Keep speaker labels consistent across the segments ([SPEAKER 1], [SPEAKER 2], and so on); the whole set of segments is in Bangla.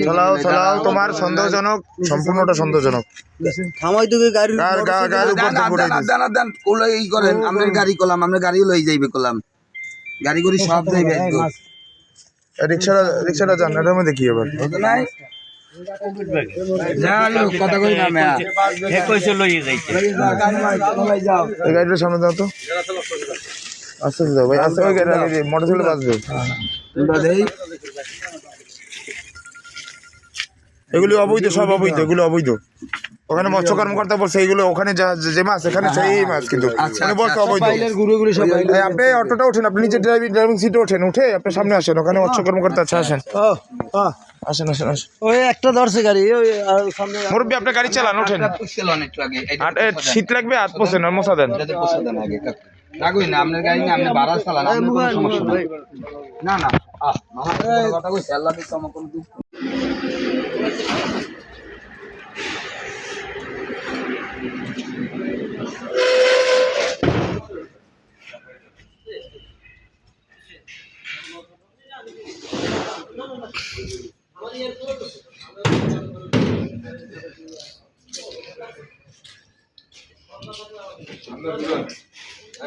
[SPEAKER 1] চালাও। চালাও তোমার সন্দেহজনক সম্পূর্ণটা সন্দেহজনক।
[SPEAKER 2] থামাই তোকে গাড়ি
[SPEAKER 3] করেন করলাম গাড়ি লই যাইবে করলাম গাড়ি করে সব যাইবে
[SPEAKER 1] রিক্সাটা যান এটার মধ্যে কি গাড়িটার সামনে দাও তো। আস্তে আস্তে যাও ভাই আস্তে ওই গাড়ি মোটর সাইকেল বাঁচবে। এগুলি অবৈধ সব অবৈধ এগুলো অবৈধ। ওখানে মৎস্য কর্মকর্তা বলছে এইগুলো ওখানে যা যে মাছ এখানে সেই মাছ কিন্তু। ওখানে বলছে অবৈধ।
[SPEAKER 2] ঘুরে ঘুরে সব
[SPEAKER 1] এই আপনি অটোটা ওঠেন আপনি নিচে ড্রাইভিং ড্রাইভিং সিটে ওঠেন উঠে আপনি সামনে আসেন ওখানে মৎস্য কর্মকর্তা আছে। আসেন আসেন আসেন আসেন।
[SPEAKER 2] ওই একটা ধরছে গাড়ি ওই সামনে
[SPEAKER 1] মুরব্বী আপনি গাড়ি চালান ওঠেন শীত লাগবে হাত পোষেন আর মশা দেন।
[SPEAKER 3] না আপনার গাড়ি না আপনি বাড়া চালান আপনার কোনো সমস্যা নাই। না না মামা কথা কইছে আল্লাহ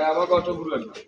[SPEAKER 3] আমার কোনো দুঃখ আমাকে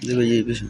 [SPEAKER 3] 这个
[SPEAKER 2] 也不行。